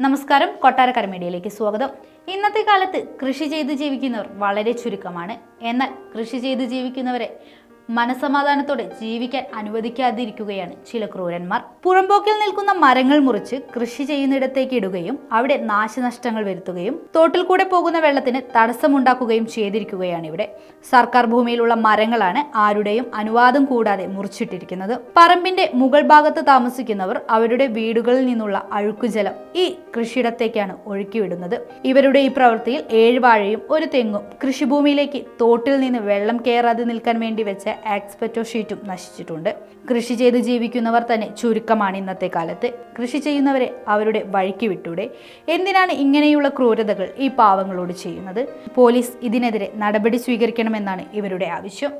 നമസ്കാരം. കൊട്ടാരക്കര മീഡിയയിലേക്ക് സ്വാഗതം. ഇന്നത്തെ കാലത്ത് കൃഷി ചെയ്ത് ജീവിക്കുന്നവർ വളരെ ചുരുക്കമാണ്. എന്നാൽ കൃഷി ചെയ്ത് ജീവിക്കുന്നവരെ മനസമാധാനത്തോടെ ജീവിക്കാൻ അനുവദിക്കാതിരിക്കുകയാണ് ചില ക്രൂരന്മാർ. പുറമ്പോക്കിൽ നിൽക്കുന്ന മരങ്ങൾ മുറിച്ച് കൃഷി ചെയ്യുന്നിടത്തേക്ക് ഇടുകയും അവിടെ നാശനഷ്ടങ്ങൾ വരുത്തുകയും തോട്ടിൽ കൂടെ പോകുന്ന വെള്ളത്തിന് തടസ്സമുണ്ടാക്കുകയും ചെയ്തിരിക്കുകയാണ് ഇവിടെ. സർക്കാർ ഭൂമിയിലുള്ള മരങ്ങളാണ് ആരുടെയും അനുവാദം കൂടാതെ മുറിച്ചിട്ടിരിക്കുന്നത്. പറമ്പിന്റെ മുകൾ ഭാഗത്ത് താമസിക്കുന്നവർ അവരുടെ വീടുകളിൽ നിന്നുള്ള അഴുക്കുജലം ഈ കൃഷിയിടത്തേക്കാണ് ഒഴുക്കിവിടുന്നത്. ഇവരുടെ ഈ പ്രവൃത്തിയിൽ ഏഴ് വാഴയും ഒരു തെങ്ങും കൃഷിഭൂമിയിലേക്ക് തോട്ടിൽ നിന്ന് വെള്ളം കയറാതെ നിൽക്കാൻ വേണ്ടി വെച്ച ആക്സ്പെറ്റോ ഷീറ്റും നശിച്ചിട്ടുണ്ട്. കൃഷി ചെയ്ത് ജീവിക്കുന്നവർ തന്നെ ചുരുക്കമാണ് ഇന്നത്തെ കാലത്ത്. കൃഷി ചെയ്യുന്നവരെ അവരുടെ വഴിക്ക് വിട്ടൂടെ. എന്തിനാണ് ഇങ്ങനെയുള്ള ക്രൂരതകൾ ഈ പാവങ്ങളോട് ചെയ്യുന്നത്? പോലീസ് ഇതിനെതിരെ നടപടി സ്വീകരിക്കണമെന്നാണ് ഇവരുടെ ആവശ്യം.